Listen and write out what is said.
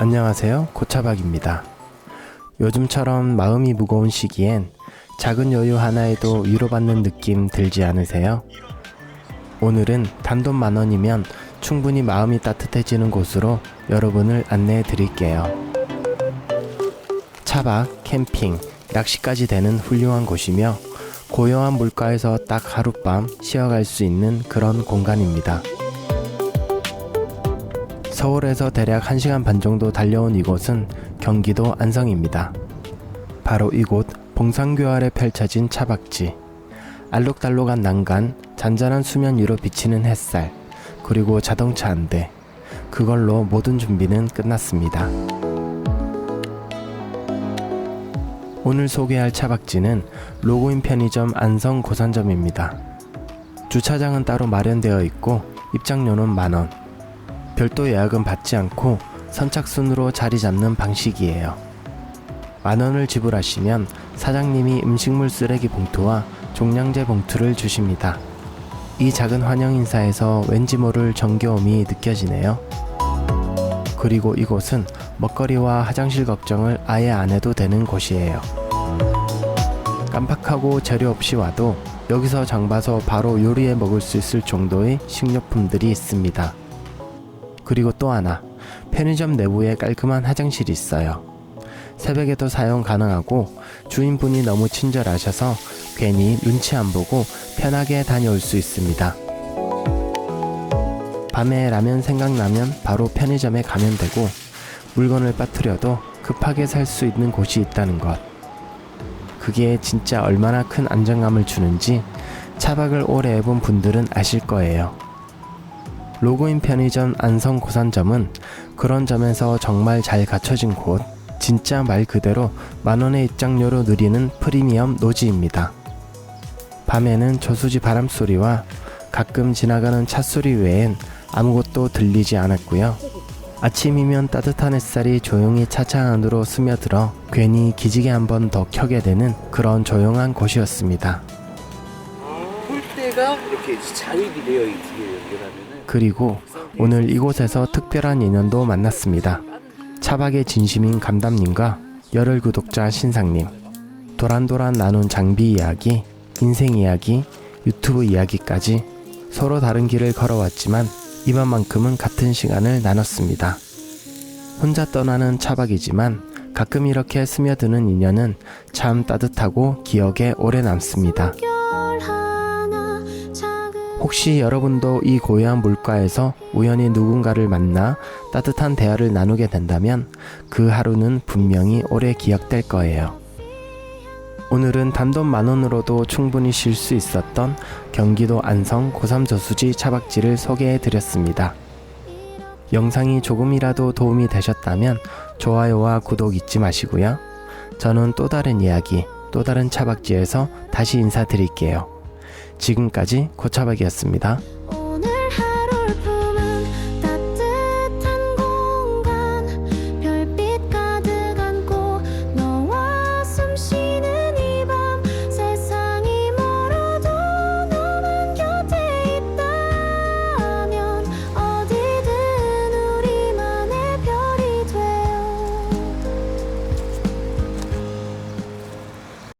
안녕하세요. 고차박입니다. 요즘처럼 마음이 무거운 시기엔 작은 여유 하나에도 위로받는 느낌 들지 않으세요? 오늘은 단돈 만 원이면 충분히 마음이 따뜻해지는 곳으로 여러분을 안내해 드릴게요. 차박, 캠핑, 낚시까지 되는 훌륭한 곳이며 고요한 물가에서 딱 하룻밤 쉬어갈 수 있는 그런 공간입니다. 서울에서 대략 1시간 반 정도 달려온 이곳은 경기도 안성입니다. 바로 이곳 봉상교 아래 펼쳐진 차박지. 알록달록한 난간, 잔잔한 수면 위로 비치는 햇살, 그리고 자동차 한 대. 그걸로 모든 준비는 끝났습니다. 오늘 소개할 차박지는 로고인 편의점 안성 고산점입니다. 주차장은 따로 마련되어 있고 입장료는 만원. 별도 예약은 받지 않고 선착순으로 자리 잡는 방식이에요. 만 원을 지불하시면 사장님이 음식물 쓰레기 봉투와 종량제 봉투를 주십니다. 이 작은 환영 인사에서 왠지 모를 정겨움이 느껴지네요. 그리고 이곳은 먹거리와 화장실 걱정을 아예 안 해도 되는 곳이에요. 깜빡하고 재료 없이 와도 여기서 장봐서 바로 요리해 먹을 수 있을 정도의 식료품들이 있습니다. 그리고 또 하나, 편의점 내부에 깔끔한 화장실이 있어요. 새벽에도 사용 가능하고 주인분이 너무 친절하셔서 괜히 눈치 안 보고 편하게 다녀올 수 있습니다. 밤에 라면 생각나면 바로 편의점에 가면 되고 물건을 빠뜨려도 급하게 살 수 있는 곳이 있다는 것. 그게 진짜 얼마나 큰 안정감을 주는지 차박을 오래 해본 분들은 아실 거예요. 로고인 편의점 안성 고산점은 그런 점에서 정말 잘 갖춰진 곳, 진짜 말 그대로 만원의 입장료로 누리는 프리미엄 노지입니다. 밤에는 저수지 바람 소리와 가끔 지나가는 찻소리 외엔 아무것도 들리지 않았고요. 아침이면 따뜻한 햇살이 조용히 차창 안으로 스며들어 괜히 기지개 한 번 더 켜게 되는 그런 조용한 곳이었습니다. 폴대가 이렇게 자립이 되어 있게 연결하면은 그리고 오늘 이곳에서 특별한 인연도 만났습니다. 차박의 진심인 감담님과 열혈 구독자 신상님. 도란도란 나눈 장비 이야기, 인생 이야기, 유튜브 이야기까지 서로 다른 길을 걸어왔지만 이번만큼은 같은 시간을 나눴습니다. 혼자 떠나는 차박이지만 가끔 이렇게 스며드는 인연은 참 따뜻하고 기억에 오래 남습니다. 혹시 여러분도 이 고요한 물가에서 우연히 누군가를 만나 따뜻한 대화를 나누게 된다면 그 하루는 분명히 오래 기억될 거예요. 오늘은 단돈 만 원으로도 충분히 쉴 수 있었던 경기도 안성 고삼 저수지 차박지를 소개해 드렸습니다. 영상이 조금이라도 도움이 되셨다면 좋아요와 구독 잊지 마시고요. 저는 또 다른 이야기, 또 다른 차박지에서 다시 인사드릴게요. 지금까지 고차박이었습니다.